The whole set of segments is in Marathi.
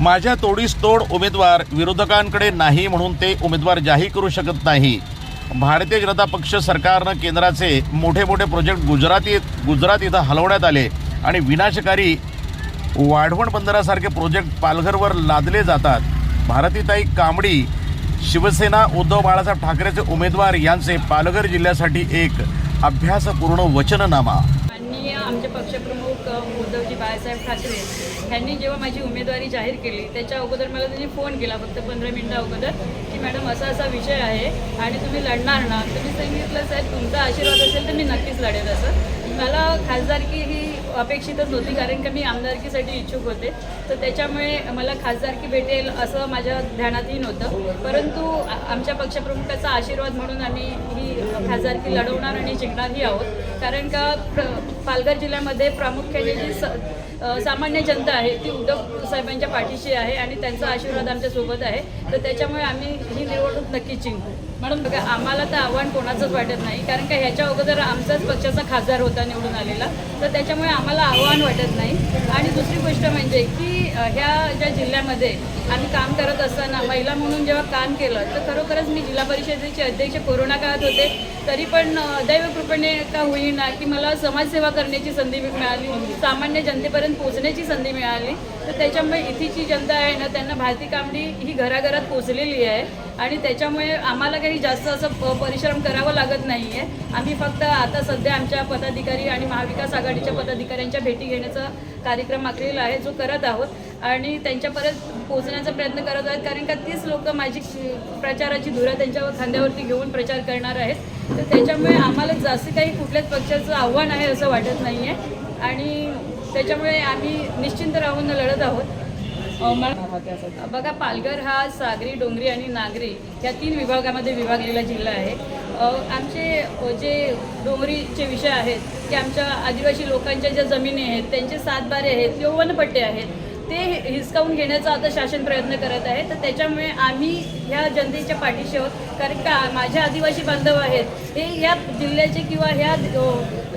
माझ्या तोडीस तोड उमेदवार विरोधकांकडे नाही म्हणून ते उमेदवार जाहीर करू शकत नाही. भारतीय जनता पक्ष सरकारनं केंद्राचे मोठे मोठे प्रोजेक्ट गुजरातीत गुजरात इथं हलवण्यात आले आणि विनाशकारी वाढवण बंदरासारखे प्रोजेक्ट पालघरवर लादले जातात. भारतीताई कांबडी शिवसेना उद्धव बाळासाहेब ठाकरेचे उमेदवार यांचे पालघर जिल्ह्यासाठी एक अभ्यासपूर्ण वचननामा. पक्षप्रमुख उद्धवजी बाळासाहेब ठाकरे यांनी जेव्हा माझी उमेदवारी जाहीर केली त्याच्या अगोदर मला त्यांनी फोन केला फक्त पंधरा मिनटं अगोदर की मॅडम असा असा विषय आहे आणि तुम्ही लढणार ना. तुम्ही सांगितलं साहेब तुमचा आशीर्वाद असेल तर मी नक्कीच लढेल असं. मला खासदारकी ही अपेक्षितच होती कारण का मी आमदारकीसाठी इच्छुक होते. तर त्याच्यामुळे मला खासदारकी भेटेल असं माझ्या ध्यानातही नव्हतं. परंतु आमच्या पक्षप्रमुखाचा आशीर्वाद म्हणून आम्ही ही खासदारकी लढवणार आणि जिंकणारही आहोत. कारण का प्र पालघर जिल्ह्यामध्ये प्रामुख्याने जी स सामान्य जनता आहे ती उद्धव साहेबांच्या पाठीशी आहे आणि त्यांचा आशीर्वाद आमच्यासोबत आहे. तर त्याच्यामुळे आम्ही ही निवडणूक नक्की जिंकू. मॅडम बघा आम्हाला तर आव्हान कोणाचंच वाटत नाही कारण का ह्याच्या अगोदर आमचाच पक्षाचा खासदार होता निवडून आलेला. तर त्याच्यामुळे आम्हाला आव्हान वाटत नाही. आणि दुसरी गोष्ट म्हणजे की ह्या ज्या जिल्ह्यामध्ये आम्ही काम करत असताना महिला म्हणून जेव्हा काम केलं तर खरोखरच मी जिल्हा परिषदेचे अध्यक्ष कोरोना काळात होते तरी पण दैवकृपेने का होईना की मला समाजसेवा करण्याची संधी मिळाली सामान्य जनतेपर्यंत पोहोचण्याची संधी मिळाली. तर त्याच्यामुळे इथेची जनता आहे ना त्यांना भारती कामडी ही घराघरात पोचलेली आहे. आणि त्याच्यामुळे आम्हाला काही जास्त असं प- परिश्रम करावं लागत नाही आहे आम्ही फक्त आता सध्या आमच्या पदाधिकारी आणि महाविकास आघाडीच्या पदाधिकाऱ्यांच्या भेटी घेण्याचा कार्यक्रम आखलेला आहे जो करत आहोत. आणि त्यांच्यापर्यंत पोहोचण्याचा प्रयत्न करत आहेत कारण का तीच लोक माझी प्रचाराची धुरा त्यांच्या खांद्यावरती घेऊन प्रचार करणार आहेत. तर त्याच्यामुळे आम्हाला जास्त काही कुठल्याच पक्षाचं आव्हान आहे असं वाटत नाही आहे आणि त्याच्यामुळे आम्ही निश्चिंत राहून लढत आहोत. बघा पालघर हा सागरी डोंगरी आणि नागरी या तीन विभागामध्ये विभागलेला जिल्हा आहे. आमचे जे डोंगरीचे विषय आहेत की आमच्या आदिवासी लोकांच्या ज्या जमिनी आहेत त्यांचे सातबारे आहेत यौवनपट्टे वनपट्टे आहेत ते हिसकावून घेण्याचा आता शासन प्रयत्न करत आहे. तर त्याच्यामुळे आम्ही ह्या जनतेच्या पाठीशी आहोत. कारण का माझे आदिवासी बांधव आहेत हे या जिल्ह्याचे किंवा ह्या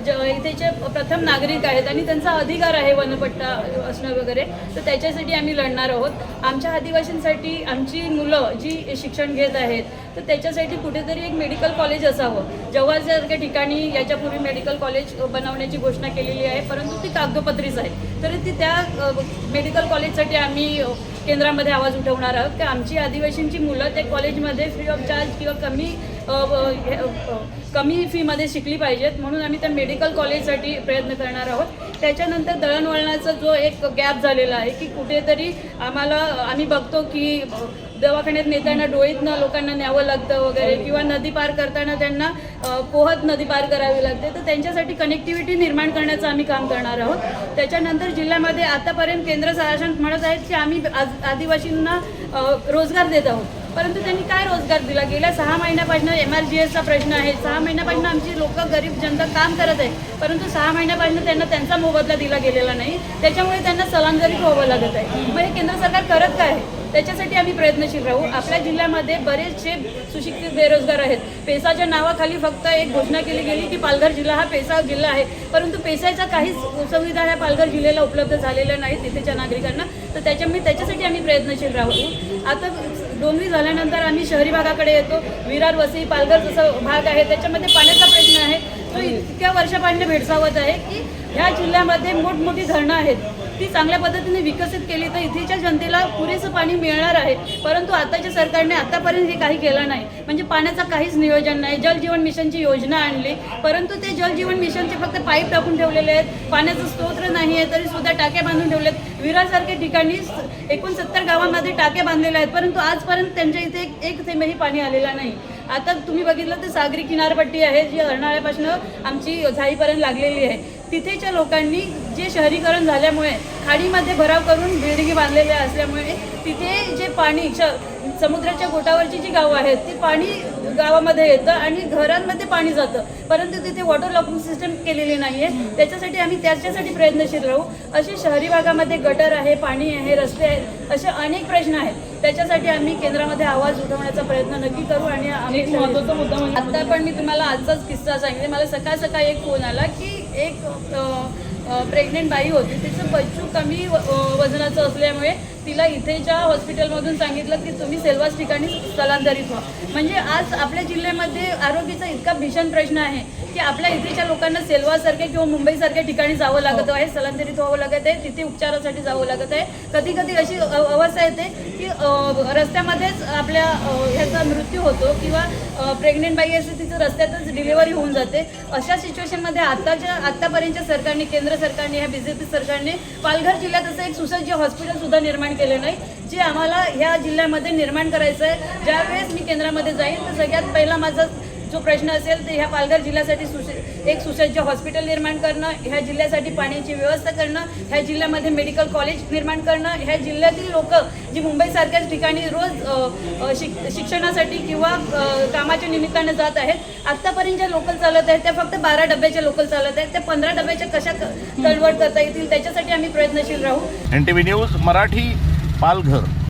इथेचे प्रथम नागरिक आहेत आणि त्यांचा अधिकार आहे वनपट्टा असणं वगैरे तर त्याच्यासाठी आम्ही लढणार आहोत. आमच्या आदिवासींसाठी आमची मुलं जी शिक्षण घेत आहेत तर त्याच्यासाठी कुठेतरी एक मेडिकल कॉलेज असावं. जव्हारसारख्या ठिकाणी याच्यापूर्वी मेडिकल कॉलेज बनवण्याची घोषणा केलेली आहे परंतु ती कागदोपत्रीच आहे. तर ती त्या मेडिकल कॉलेजसाठी आम्ही केंद्रामध्ये आवाज उठवणार आहोत. की आमची आदिवासींची मुलं त्या कॉलेजमध्ये फ्री ऑफ चार्ज किंवा कमी हे, कमी फीमध्ये शिकली पाहिजेत. म्हणून आम्ही त्या मेडिकल कॉलेजसाठी प्रयत्न करणार आहोत. त्याच्यानंतर दळणवळणाचा जो एक गॅप झालेला आहे की कुठेतरी आम्हाला आम्ही बघतो की दवाखान्यात नेताना डोळीतनं लोकांना न्यावं लागतं वगैरे किंवा नदी पार करताना त्यांना पोहत नदी पार करावी लागते. तर त्यांच्यासाठी कनेक्टिव्हिटी निर्माण करण्याचं आम्ही काम करणार आहोत. त्याच्यानंतर जिल्ह्यामध्ये आतापर्यंत केंद्र शासन म्हणत आहेत की आम्ही आज- आदिवासींना रोजगार देत आहोत. परंतु त्यांनी काय रोजगार दिला? गेल्या सहा महिन्यापासून एम आर जी एसचा प्रश्न आहे. सहा महिन्यापासून आमची लोक गरीब जनता काम करत आहे परंतु सहा महिन्यापासून त्यांना त्यांचा मोबदला दिला गेलेला नाही. त्याच्यामुळे त्यांना स्थलांतरित व्हावं लागत आहे. मग हे केंद्र सरकार करत काय आहे? त्याच्यासाठी आम्ही प्रयत्नशील राहू. आपल्या जिल्ह्यामध्ये बरेचसे सुशिक्षित बेरोजगार आहेत. पेसाच्या नावाखाली फक्त एक घोषणा केली गेली की पालघर जिल्हा हा पेसा जिल्हा आहे. परंतु पेसाच्या काहीच सुविधा ह्या पालघर जिल्ह्याला उपलब्ध झालेल्या नाहीत तिथेच्या नागरिकांना. तर त्याच्यामुळे त्याच्यासाठी आम्ही प्रयत्नशील राहू. आता डोंगरी झाल्यानंतर आम्ही शहरी भागाकडे येतो. विरार वसई पालघर जसं भाग आहे त्याच्यामध्ये पाण्याचा प्रश्न आहे. तो इतक्या वर्षापासून भेडसावत आहे की ह्या जिल्ह्यामध्ये मोठमोठी धरणं आहेत. ती चांगल्या पद्धतीने विकसित केली तर इथेच्या जनतेला पुरेसं पाणी मिळणार आहे. परंतु आताच्या सरकारने आतापर्यंत हे काही केलं नाही. म्हणजे पाण्याचं काहीच नियोजन नाही. जल जीवन मिशनची योजना आणली. परंतु ते जल जीवन मिशनचे फक्त पाईप टाकून ठेवलेले आहेत. पाण्याचं स्तोत्र नाही आहे तरी सुद्धा टाक्या बांधून ठेवलेत विरासारख्या ठिकाणी एकोणसत्तर गावांमध्ये टाक्या बांधलेल्या आहेत. परंतु आजपर्यंत त्यांच्या इथे एक- एक थेंबही पाणी आलेला नाही. आता तुम्ही बघितलं तर सागरी किनारपट्टी आहे जी अर्नाळ्यापासून आमची झाईपर्यंत लागलेली आहे. तिथेच्या लोकांनी जे शहरीकरण झाल्यामुळे खाडीमध्ये भराव करून बिल्डिंगी बांधलेल्या असल्यामुळे तिथे जे पाणी श समुद्राच्या गोटावरची जी गावं आहेत ती पाणी गावामध्ये येतं आणि घरांमध्ये पाणी जातं. परंतु तिथे वॉटर लॉकिंग सिस्टम केलेली नाही आहे त्याच्यासाठी आम्ही त्याच्यासाठी प्रयत्नशील राहू. असे शहरी भागामध्ये गटर आहे पाणी आहे रस्ते आहेत असे अनेक प्रश्न आहेत. त्याच्यासाठी आम्ही केंद्रामध्ये आवाज उठवण्याचा प्रयत्न नक्की करू आणि आम्ही मुद्दा म्हणजे आता पण मी तुम्हाला आजचाच किस्सा सांगितले मला सकाळ सकाळी एक फोन आला की एक प्रेग्नेंट बाई होती. तिचं बच्चू कमी व- वजनाचं असल्यामुळे तिला इथेच्या हॉस्पिटलमधून सांगितलं की तुम्ही सेल्वास ठिकाणी स्थलांतरित व्हा. म्हणजे आज आपल्या जिल्ह्यामध्ये आरोग्याचा इतका भीषण प्रश्न आहे की आपल्या इथेच्या लोकांना सेल्वासारख्या किंवा मुंबईसारख्या ठिकाणी जावं लागत आहे स्थलांतरित व्हावं लागत आहे तिथे उपचारासाठी जावं लागत आहे. कधी कधी अशी अवस्था येते की रस्त्यामध्येच आपल्या ह्याचा मृत्यू होतो किंवा प्रेग्नेंट बाई असते तिचं रस्त्यातच डिलिव्हरी होऊन जाते. अशा सिच्युएशनमध्ये आताच्या आतापर्यंतच्या सरकारने केंद्र सरकारने ह्या बी जे पी सरकारने पालघर जिल्ह्यात असं एक सुसज्ज हॉस्पिटल सुद्धा निर्माण केले नाही. जे आम्हाला ह्या जिल्ह्यामध्ये निर्माण करायचं आहे ज्यावेळेस मी केंद्रामध्ये जाईल तर सगळ्यात पहिला माझा जो प्रश्न असेल तर ह्या पालघर जिल्ह्यासाठी सुस एक सुसज्ज हॉस्पिटल निर्माण करणं ह्या जिल्ह्यासाठी पाण्याची व्यवस्था करणं ह्या जिल्ह्यामध्ये मेडिकल कॉलेज निर्माण करणं ह्या जिल्ह्यातील लोक जी मुंबईसारख्याच ठिकाणी रोज शिक शिक्षणासाठी किंवा कामाच्या निमित्ताने जात आहेत आत्तापर्यंत ज्या लोकल चालत आहेत त्या फक्त बारा डब्याच्या लोकल चालत आहेत त्या पंधरा डब्याच्या कशा कन्वर्ट करता येतील त्याच्यासाठी आम्ही प्रयत्नशील राहू. N T V news Marathi Palghar.